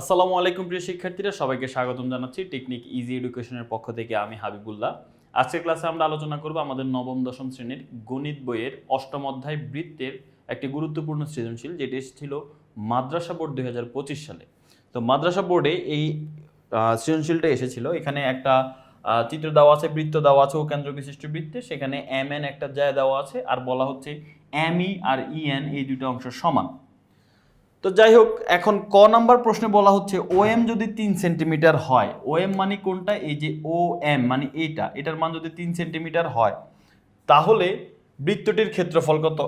আসসালামু আলাইকুম প্রিয় শিক্ষার্থীরা, সবাইকে স্বাগতম জানাচ্ছি টেকনিক ইজি এডুকেশনের পক্ষ থেকে আমি হাবিবুল্লাহ। আজকের ক্লাসে আমরা আলোচনা করব আমাদের নবম, দশম শ্রেণির গণিত বইয়ের অষ্টম অধ্যায় বৃত্তের একটি গুরুত্বপূর্ণ সৃজনশীল, যেটি এসেছিল মাদ্রাসা বোর্ড দুই হাজার পঁচিশ সালে। তো মাদ্রাসা বোর্ডে এই সৃজনশীলটা এসেছিল। এখানে একটা চিত্র দেওয়া আছে, বৃত্ত দেওয়া আছে ও কেন্দ্র বিশিষ্ট বৃত্তে সেখানে এম এন একটা জায় দেওয়া আছে, আর বলা হচ্ছে এম ই আর ই এন এই দুটো অংশ সমান। তো যাই হোক, এখন ক নাম্বার প্রশ্নে বলা হচ্ছে ও এম যদি তিন সেন্টিমিটার হয় ও এম মানে কোনটা? এই যে ও এম মানে এইটা, এটার মান যদি তিন সেন্টিমিটার হয়, তাহলে বৃত্তটির ক্ষেত্রফল কত?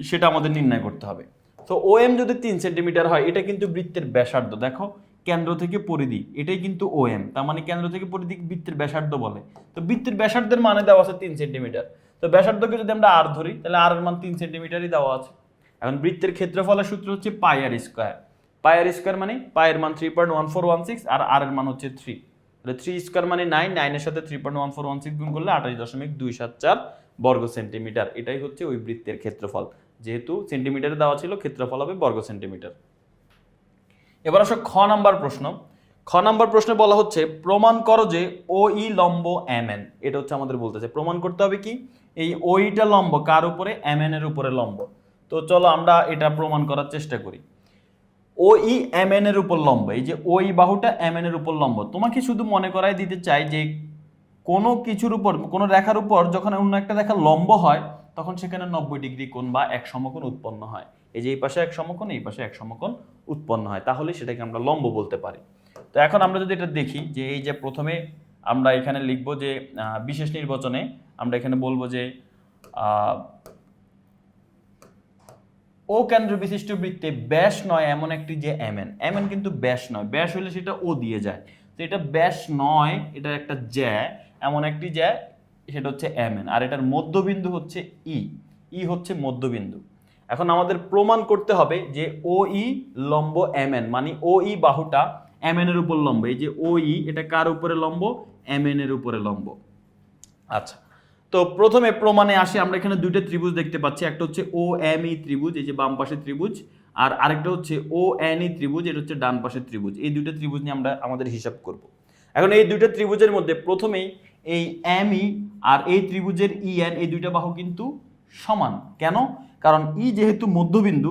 সেটা আমাদের নির্ণয় করতে হবে। তো ও এম যদি তিন সেন্টিমিটার হয়, এটা কিন্তু বৃত্তের ব্যাসার্ধ। দেখো, কেন্দ্র থেকে পরিধি, এটাই কিন্তু ও এম তার মানে কেন্দ্র থেকে পরিধি বৃত্তের ব্যাসার্ধ বলে। তো বৃত্তের ব্যাসার্ধের মানে দেওয়া আছে তিন সেন্টিমিটার। তো ব্যাসার্ধকে যদি আমরা আর ধরি, তাহলে আর এর মান তিন সেন্টিমিটারই দেওয়া আছে। এখন বৃত্তের ক্ষেত্রফলের সূত্র হচ্ছে পাই আর স্কোয়ার। পাই আর স্কোয়ার মানে পায়ের মান three point one four one six আর আর এর মান হচ্ছে থ্রি তাহলে থ্রি স্কোয়ার মানে নাইন নাইনের সাথে three point one four one six গুণ করলে আঠাশ দশমিক দুই সাত চার বর্গ সেন্টিমিটার এটাই হচ্ছে ওই বৃত্তের ক্ষেত্রফল। যেহেতু সেন্টিমিটারে দেওয়া ছিল, ক্ষেত্রফল হবে বর্গ সেন্টিমিটার এবার আসো খ নাম্বার প্রশ্ন। খ নাম্বার প্রশ্নে বলা হচ্ছে, প্রমাণ করো যে ও ই লম্ব এম এন এটা হচ্ছে আমাদের বলতেছে। প্রমাণ করতে হবে কি? এই ওইটা লম্ব কার উপরে? এম এন এর উপরে লম্ব। তো চলো আমরা এটা প্রমাণ করার চেষ্টা করি। ও ই এম এন এর উপর লম্ব, এই যে ওই বাহুটা এম এন এর উপর লম্ব, তোমাকে শুধু মনে করাই দিতে চাই যে কোনো কিছুর উপর, কোনো রেখার উপর যখন অন্য একটা রেখা লম্ব হয়, তখন সেখানে নব্বই ডিগ্রি কোণ বা এক সমকোণ উৎপন্ন হয়। এই যে এই পাশে এক সমকোণ, এই পাশে এক সমকোণ উৎপন্ন হয়, তাহলে সেটাকে আমরা লম্ব বলতে পারি। তো এখন আমরা যদি এটা দেখি যে এই যে প্রথমে আমরা এখানে লিখব যে বিশেষ নির্বাচনে আমরা এখানে বলব যে ও কেন্দ্র বিশিষ্ট বৃত্তে ব্যাস নয় এমন একটি যে এমএন এমএন কিন্তু ব্যাস নয়। ব্যাস হলে সেটা ও দিয়ে যায়। তো এটা ব্যাস নয় এটা একটা জ্যা, এমন একটি জ্যা, সেটা হচ্ছে এমএন আর এটার মধ্যবিন্দু হচ্ছে ই ই হচ্ছে মধ্যবিন্দু। এখন আমাদের প্রমাণ করতে হবে যে ও ই লম্ব এমএন মানে ও ই বাহুটা এমএন এর উপর লম্ব। এই যে ও ই এটা কার উপরে লম্ব? এমএন এর উপরে লম্ব। আচ্ছা। তো প্রথমে প্রমাণে আসি, আমরা এখানে দুইটা ত্রিভুজ দেখতে পাচ্ছি, একটা হচ্ছে ও এম ই ত্রিভুজ, এই যে বাম পাশের ত্রিভুজ, আর আরেকটা হচ্ছে ও এন ই ত্রিভুজ, এটা হচ্ছে ডান পাশের ত্রিভুজ। এই দুইটা ত্রিভুজ নিয়ে আমরা আমাদের হিসাব করব। এখন এই দুইটা ত্রিভুজের মধ্যে প্রথমেই এই এম ই আর এই ত্রিভুজের ই এন এই দুইটা বাহু কিন্তু সমান। কেন? কারণ ই যেহেতু মধ্যবিন্দু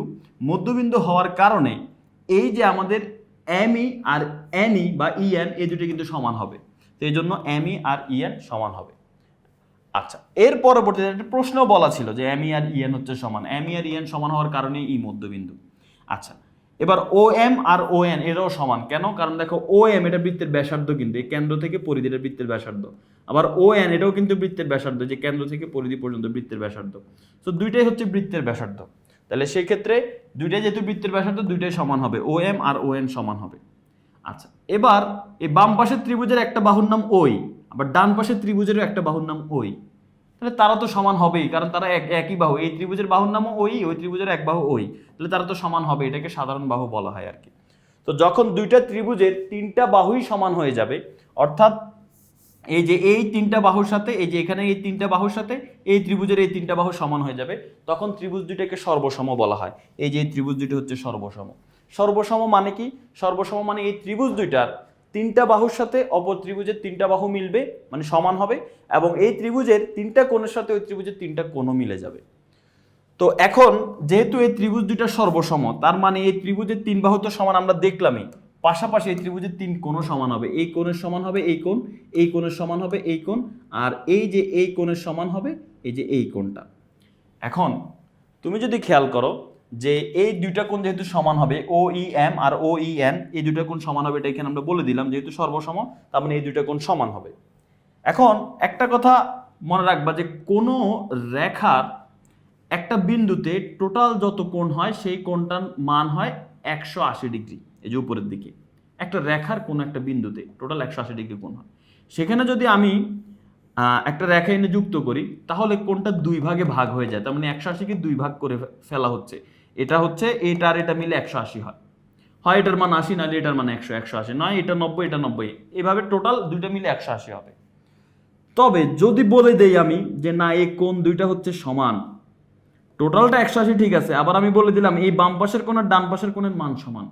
মধ্যবিন্দু হওয়ার কারণে এই যে আমাদের এম ই আর এন ই বা ই এন এই দুটো কিন্তু সমান হবে। তো এই জন্য এম ই আর ই এন সমান হবে। আচ্ছা এর পরবর্তীতে একটা প্রশ্ন বলা ছিল যে এম ই আর ইএন হচ্ছে সমান। এম ই আর ইএন সমান হওয়ার কারণে ই মধ্যবিন্দু। আচ্ছা এবার ও এম আর ও এন এরাও সমান কেন? কারণ দেখো ও এম এটা বৃত্তের ব্যাসার্ধ কিন্তু, এই কেন্দ্র থেকে পরিধি এটা বৃত্তের ব্যাসার্ধ। আবার ও এন এটাও কিন্তু বৃত্তের ব্যাসার্ধ, যে কেন্দ্র থেকে পরিধি পর্যন্ত বৃত্তের ব্যাসার্ধ। তো দুইটাই হচ্ছে বৃত্তের ব্যাসার্ধ। তাহলে সেই ক্ষেত্রে দুইটাই যেহেতু বৃত্তের ব্যাসার্ধ, দুইটাই সমান হবে। ও এম আর ও এন সমান হবে। আচ্ছা এবার এই বাম পাশের ত্রিভুজের একটা বাহুর নাম ওই। আবার ডান পাশের ত্রিভুজেরও একটা বাহুর নাম ওই। তাহলে তারা তো সমান হবেই, কারণ তারা এক, একই বাহু। এই ত্রিভুজের বাহুর নামও ওই ওই ত্রিভুজের এক বাহু ওই। তাহলে তারা তো সমান হবে, এটাকে সাধারণ বাহু বলা হয় আর কি। তো যখন দুইটা ত্রিভুজের তিনটা বাহুই সমান হয়ে যাবে, অর্থাৎ এই যে এই তিনটা বাহুর সাথে, এই যে এখানে এই তিনটা বাহুর সাথে, এই ত্রিভুজের এই তিনটা বাহু সমান হয়ে যাবে, তখন ত্রিভুজ দুইটাকে সর্বসম বলা হয়। এই যে ত্রিভুজ দুইটা হচ্ছে সর্বসম। সর্বসম মানে কি? সর্বসম মানে এই ত্রিভুজ দুইটার তিনটা বাহুর সাথে অপর ত্রিভুজের তিনটা বাহু মিলবে মানে সমান হবে, এবং এই ত্রিভুজের তিনটা কোণের সাথে ওই ত্রিভুজের তিনটা কোণও মিলে যাবে। তো এখন, যেহেতু এই ত্রিভুজ দুইটা সর্বসম, তার মানে এই ত্রিভুজের তিন বাহু তো সমান আমরা দেখলামই। পাশাপাশি এই ত্রিভুজের তিন কোণও সমান হবে, এই কোণের সমান হবে এই কোণ, এই কোণের সমান হবে এই কোণ, আর এই যে এই কোণের সমান হবে, এই যে এই কোণটা। এখন, তুমি যদি খেয়াল করো যে এই দুইটা কোণ যেহেতু সমান হবে ও ই এম আর ও ই এন এই দুইটা কোণ সমান হবে, এটা এখানে আমরা বলে দিলাম, যেহেতু সর্বসম, তার মানে এই দুইটা কোণ সমান হবে। এখন একটা কথা মনে রাখবা যে কোনো রেখার একটা বিন্দুতে টোটাল যত কোণ হয়, সেই কোণটার মান হয় একশো আশি ডিগ্রি, এই যে উপরের দিকে। একটা রেখার কোনো একটা বিন্দুতে টোটাল একশো আশি ডিগ্রি কোণ হয়। সেখানে যদি আমি একটা রেখা এনে যুক্ত করি, তাহলে কোণটা দুই ভাগে ভাগ হয়ে যায়, তার মানে একশো আশিকে দুই ভাগ করে ফেলা হচ্ছে। এটা হচ্ছে এটা আর এটা মিলে একশো আশি হয়। হয় এটার মান আশি, নাহলে এটার মান একশো একশো আশি। নয়, এটা নব্বই এটা নব্বই। এভাবে টোটাল দুইটা মিলে একশো আশি হবে। তবে যদি বলে দেই আমি যে না এই কোন দুইটা হচ্ছে সমান টোটালটা একশো আশি ঠিক আছে। আবার আমি বলে দিলাম এই বাম পাশের কোণ আর ডান পাশের কোণের মান সমান।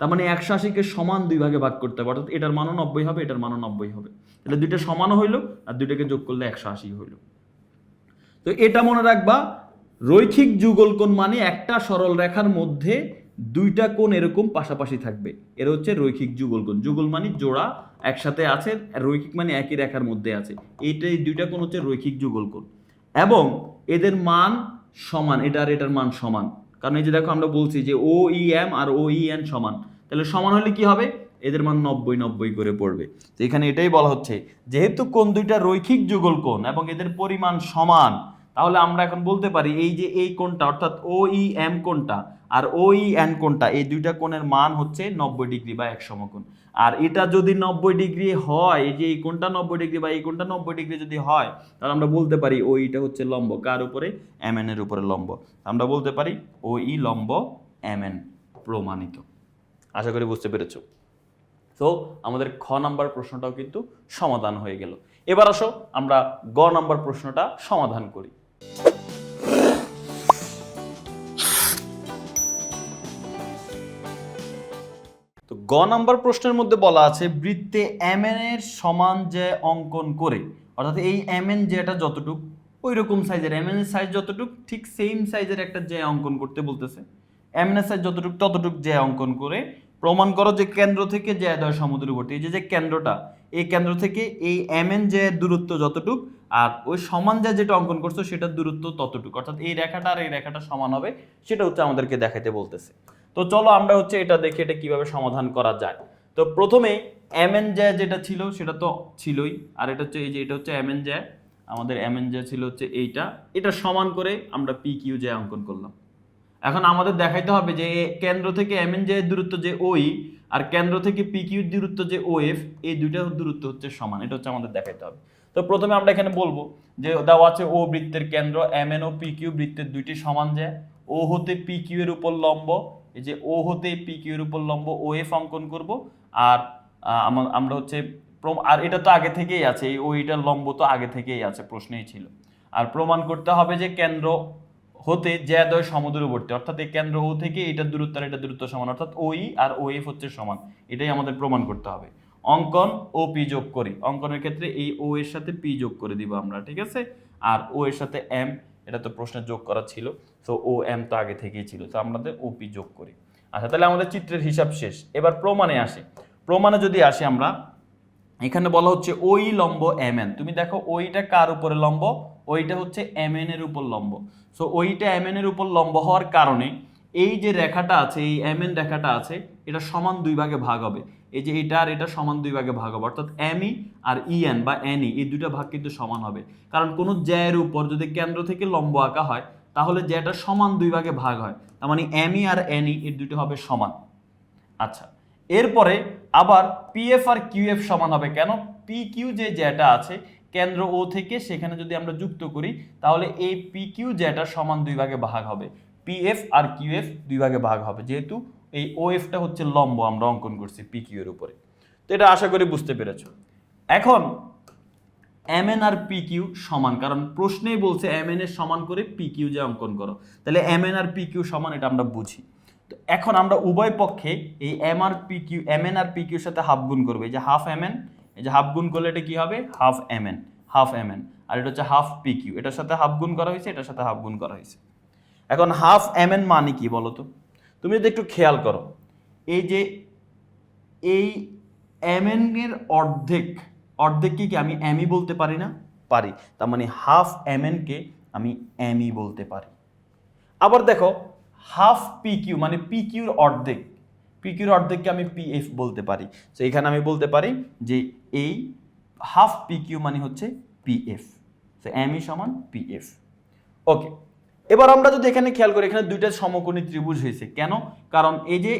তার মানে একশো আশিকে সমান দুই ভাগে ভাগ করতে হবে, অর্থাৎ এটার মানও নব্বই হবে, এটার মানও নব্বই হবে। তাহলে দুইটা সমানও হইল, আর দুইটাকে যোগ করলে একশো আশি হইল। তো এটা মনে রাখবা রৈখিক যুগল কোণ মানে একটা সরল রেখার মধ্যে দুইটা কোণ এরকম পাশাপাশি থাকবে। এর হচ্ছে রৈখিক যুগল কোণ যুগল মানে জোড়া, একসাথে আছে রৈখিক মানে একই রেখার মধ্যে আছে। এইটাই দুইটা কোণ হচ্ছে রৈখিক যুগল কোণ এবং এদের মান সমান, এটা আর এটার মান সমান। কারণ এই যে দেখো আমরা বলছি যে ও ই এম আর ও ই এন সমান। তাহলে সমান হলে কি হবে? এদের মান নব্বই নব্বই করে পড়বে। তো এখানে এটাই বলা হচ্ছে, যেহেতু কোন দুইটা রৈখিক যুগল কোণ এবং এদের পরিমাণ সমান তাহলে আমরা এখন বলতে পারি এই যে এই কোণটা, অর্থাৎ ও ই এম কোণটা আর ও ই এন কোণটা, এই দুইটা কোণের মান হচ্ছে নব্বই ডিগ্রি বা এক সমকোণ। আর এটা যদি নব্বই ডিগ্রি হয়, এই যে এই কোণটা নব্বই ডিগ্রি বা এই কোণটা নব্বই ডিগ্রি যদি হয়, তাহলে আমরা বলতে পারি ও ইটা হচ্ছে লম্ব। কার উপরে? এম এর উপরে লম্ব। আমরা বলতে পারি ও ই লম্ব এম এন প্রমাণিত। আশা করি বুঝতে পেরেছ। তো আমাদের খ নাম্বার প্রশ্নটাও কিন্তু সমাধান হয়ে গেল। এবার আসো, আমরা গ নাম্বার প্রশ্নটা সমাধান করি। তো গ নাম্বার প্রশ্নের মধ্যে বলা আছে, বৃত্তে এম এর সমান যে অঙ্কন করে। অর্থাৎ এই এম এন যেটা যতটুক ওই রকম সাইজের এম এর সাইজ যতটুক, ঠিক সেম সাইজের একটা যে অঙ্কন করতে বলতেছে। এম এর সাইজ যতটুক, ততটুক যে অঙ্কন করে। প্রমাণ করো যে কেন্দ্র থেকে যে দয় সমুদ্রবর্তী, এই যে যে কেন্দ্রটা, এই কেন্দ্র থেকে এই এম এন যে দূরত্ব যতটুক আর ওই সমান যা যেটা অঙ্কন করছ, সেটার দূরত্ব ততটুকু। অর্থাৎ এই রেখাটা আর এই রেখাটা সমান হবে, সেটা হচ্ছে আমাদেরকে দেখাইতে বলতেছে। তো চলো আমরা হচ্ছে এটা দেখি এটা কীভাবে সমাধান করা যায়। তো প্রথমে এম এন জ্যা যেটা ছিল, সেটা তো ছিলই। আর এটা হচ্ছে এই যে, এটা হচ্ছে এম এন জ্যা আমাদের এম এন জ্যা ছিল হচ্ছে এইটা। এটা সমান করে আমরা পি কিউ জ্যা অঙ্কন করলাম। এখন আমাদের দেখাইতে হবে যে কেন্দ্র থেকে এম এন দূরত্ব যে ওই, আর কেন্দ্র থেকে পি কিউর দূরত্ব যে ও এফ এই দুইটা দূরত্ব হচ্ছে সমান। এটা হচ্ছে আমাদের দেখাইতে হবে। তো প্রথমে আমরা এখানে বলব যে দেওয়া আছে ও বৃত্তের কেন্দ্র, এম এন ও পি কিউ বৃত্তের দুইটি সমান যায় ও হতে পি কিউ এর উপর লম্ব, এই যে ও হতে পি কিউ এর উপর লম্ব, ও এফ অঙ্কন করব, আর আমরা হচ্ছে আর এটা তো আগে থেকেই আছে, এই ওইটার লম্ব তো আগে থেকেই আছে, প্রশ্নেই ছিল। আর প্রমাণ করতে হবে যে কেন্দ্র হতে জ্যাদয় সমুদ্রবর্তী, অর্থাৎ এই কেন্দ্র ও থেকে এটার দূরত্ব আর এটার দূরত্ব সমান, অর্থাৎ ওই আর ও এফ হচ্ছে সমান, এটাই আমাদের প্রমাণ করতে হবে। অঙ্কন ও পি যোগ করি। অঙ্কনের ক্ষেত্রে এই ও এর সাথে পি যোগ করে দিব আমরা, ঠিক আছে? আর ও এর সাথে এম, এটা তো প্রশ্নে যোগ করা ছিল, তো ও, এম তো আগে থেকেই ছিল, তো আমাদের ও, পি যোগ করি। আচ্ছা তাহলে আমাদের চিত্রের হিসাব শেষ। এবার প্রমাণে আসি। প্রমাণে যদি আসি আমরা, এখানে বলা হচ্ছে ওই লম্ব এম এন। তুমি দেখো ওইটা কার উপরে লম্ব? ওইটা হচ্ছে এম এন এর উপর লম্ব। সো ওইটা এম এন এর উপর লম্ব হওয়ার কারণে এই যে রেখাটা আছে, এই এম এন রেখাটা আছে, এটা সমান দুই ভাগে ভাগ হবে। এই যে এটা আর এটা সমান দুই ভাগে ভাগ হবে, অর্থাৎ এমই আর ইএন বা এনই এই দুটো ভাগ কিন্তু সমান হবে। কারণ কোনো জ্যায়ের উপর যদি কেন্দ্র থেকে লম্ব আঁকা হয়, তাহলে জ্যাটা সমান দুই ভাগে ভাগ হয়। তার মানে এমই আর এনই এর দুটো হবে সমান। আচ্ছা এরপরে আবার পিএফ আর কিউএফ সমান হবে কেন? পি কিউ যে জ্যাটা আছে, কেন্দ্র ও থেকে সেখানে যদি আমরা যুক্ত করি, তাহলে এই পি কিউ যেটা সমান দুই ভাগে ভাগ হবে। পিএফ আর কিউএফ দুই ভাগে ভাগ হবে, যেহেতু এই ও এফটা হচ্ছে লম্ব, আমরা অঙ্কন করছি পি কিউ এর উপরে। তো এটা আশা করি বুঝতে পেরেছ। এখন এম এন আর পি কিউ সমান, কারণ প্রশ্নেই বলছে এম এন এর সমান করে পি কিউ যে অঙ্কন করো। তাহলে এম এন আর পি কিউ সমান, এটা আমরা বুঝি। তো এখন আমরা উভয় পক্ষে এই এম আর পি কিউ এম এন আর পি কিউর সাথে হাফ গুণ করব। এই যে হাফ এম এন এই যে হাফ গুণ করলে এটা কি হবে? Half M N half M N আর এটা হচ্ছে হাফ পি কিউ এটার সাথে হাফ গুণ করা হয়েছে, এটার সাথে হাফ গুণ করা হয়েছে। এখন হাফ এম এন মানে কি বলো তো তুমি যদি একটু খেয়াল করো, এই যে এই এম এন এর অর্ধেক অর্ধেক কি আমি এমই বলতে পারি না? পারি। তার মানে হাফ এম এন কে আমি এমই বলতে পারি। আবার দেখো হাফ পি কিউ মানে পি কিউর অর্ধেক। পি কিউর অর্ধেককে আমি পি এফ বলতে পারি। তো এখানে আমি বলতে পারি যে এই হাফ পি কিউ মানে হচ্ছে পি এফ তো এমই সমান পি এফ ওকে এবার আমরা যদি এখানে খেয়াল করি, এখানে দুইটা সমকোণী ত্রিভুজ হয়েছে। কেন? কারণ এই যে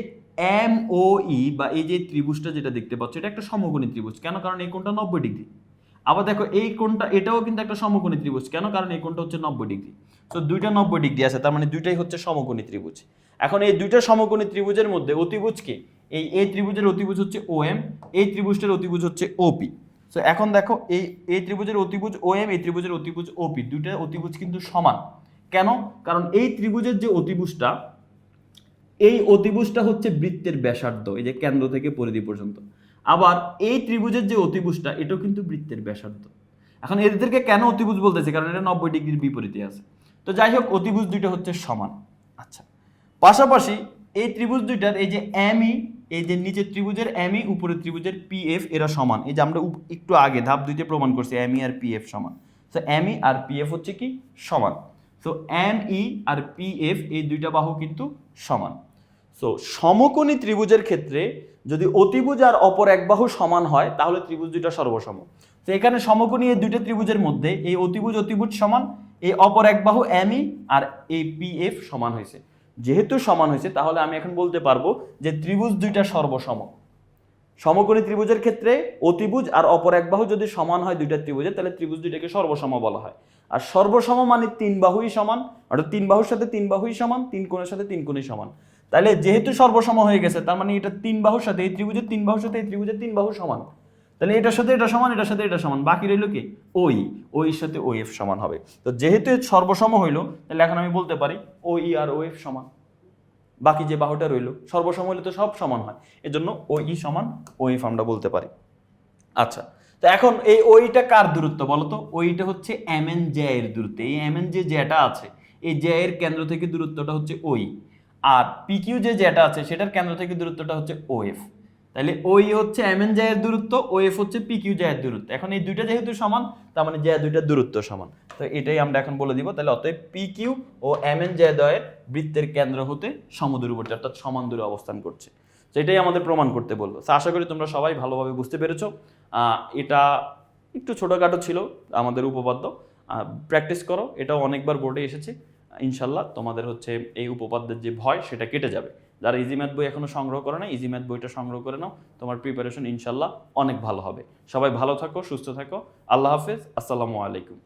এম ও ই বা এই যে ত্রিভুজটা যেটা দেখতে পাচ্ছ, এটা একটা সমকোণী ত্রিভুজ। কেন? কারণ এই কোণটা নব্বই ডিগ্রি। আবার দেখো, এই কোণটা, এটাও কিন্তু একটা সমকোণী ত্রিভুজ। কেন? কারণ এই কোণটা হচ্ছে নব্বই ডিগ্রি। তো দুইটা নব্বই ডিগ্রি আছে, তার মানে দুইটাই হচ্ছে সমকোণী ত্রিভুজ। এখন এই দুইটা সমকোণী ত্রিভুজের মধ্যে অতিভুজকে এই এই ত্রিভুজের অতিভুজ হচ্ছে ও এম এই ত্রিভুজটার অতিভুজ হচ্ছে ওপি তো এখন দেখো, এই এই ত্রিভুজের অতিভুজ ও এম এই ত্রিভুজের অতিভুজ ওপি দুইটা অতিভুজ কিন্তু সমান। কেন? কারণ এই ত্রিভুজের যে অতিভুজটা, এই অতিভুজটা হচ্ছে বৃত্তের ব্যাসার্ধ, এই যে কেন্দ্র থেকে পরিধি পর্যন্ত। আবার এই ত্রিভুজের যে অতিভুজটা, এটাও কিন্তু বৃত্তের ব্যাসার্ধ। এখন এদেরকে কেন অতিভুজ বলতেছে? কারণ এটা নব্বই ডিগ্রির বিপরীতে আছে। তো যাই হোক, অতিভুজ দুইটা হচ্ছে সমান। আচ্ছা। পাশাপাশি এই ত্রিভুজ দুইটার এই যে এমই এই যে নিচের ত্রিভুজের এমই উপরের ত্রিভুজের পিএফ এরা সমান। এই যে আমরা একটু আগে ধাপ দুইতে প্রমাণ করছি এমই আর পিএফ সমান। তো এমই আর পিএফ হচ্ছে কি? সমান। সো এম ই আর পি এফ এই দুইটা বাহু কিন্তু সমান। সো সমকোণী ত্রিভুজের ক্ষেত্রে যদি অতিভুজ আর অপর এক বাহু সমান হয়, তাহলে ত্রিভুজ দুইটা সর্বসম। তো এখানে সমকোণী এই দুইটা ত্রিভুজের মধ্যে এই অতিভুজ অতিভুজ সমান, এই অপর এক বাহু এমই আর এই পি এফ সমান হয়েছে। যেহেতু সমান হয়েছে, তাহলে আমি এখন বলতে পারব যে ত্রিভুজ দুইটা সর্বসম। সমকোণী ত্রিভুজের ক্ষেত্রে অতিভুজ আর অপর এক বাহু যদি সমান হয় দুইটা ত্রিভুজের তাহলে ত্রিভুজ দুইটাকে সর্বসম বলা হয়। আর সর্বসম মানে তিন বাহুই সমান, অর্থাৎ তিন বাহুর সাথে তিন বাহুই সমান, তিন কোণের সাথে তিন কোণই সমান। তাহলে যেহেতু সর্বসম হয়ে গেছে, তার মানে এটা তিন বাহুর সাথে, এই ত্রিভুজের তিন বাহুর সাথে, এই ত্রিভুজের তিন বাহু সমান। তাহলে এটার সাথে এটা সমান, এটার সাথে এটা সমান, বাকি রইল কি? ওই ওই সাথে ওই এফ সমান হবে। তো যেহেতু সর্বসম হইল, তাহলে এখন আমি বলতে পারি ও ই আর ও এফ সমান। বাকি যে বাহুটা রইল তো সব সমান হয়। এজন্য ও ই সমান ও ই আমরা বলতে পারি। আচ্ছা তো এখন এই ওইটা কার দূরত্ব বলো তো? ওইটা হচ্ছে এম এন জে এর দূরত্ব। এই এম এন যে জ্যাটা আছে, এই জে এর কেন্দ্র থেকে দূরত্বটা হচ্ছে ওই আর পিকিউ যে জ্যাটা আছে, সেটার কেন্দ্র থেকে দূরত্বটা হচ্ছে ও এফ তাহলে ওই হচ্ছে এম এন জ্যা এর দূরত্ব, ও এফ হচ্ছে পিকিউ জ্যা এর দূরত্ব। এখন এই দুইটা যেহেতু সমান, তার মানে জ্যা দুইটার দূরত্ব সমান। তো এটাই আমরা এখন বলে দিব। তাহলে অতএব পিকিউ ও এম এন জ্যা দ্বয়ের বৃত্তের কেন্দ্র হতে সমদূরবর্তী অর্থাৎ সমান দূরে অবস্থান করছে। তো এটাই আমাদের প্রমাণ করতে বলল। তো আশা করি তোমরা সবাই ভালোভাবে বুঝতে পেরেছ। এটা একটু ছোটোখাটো ছিল আমাদের উপপাদ্য। প্র্যাকটিস করো। এটাও অনেকবার বোর্ডে এসেছে। ইনশাল্লাহ তোমাদের হচ্ছে এই উপপাদ্যের যে ভয়, সেটা কেটে যাবে। যারা ইজি ম্যাথ বই এখনও সংগ্রহ করে না ইজি ম্যাথ বইটা সংগ্রহ করে নাও। তোমার প্রিপারেশন ইনশাল্লাহ অনেক ভালো হবে। সবাই ভালো থাকো, সুস্থ থাকো। আল্লাহ হাফেজ, আসসালামু আলাইকুম।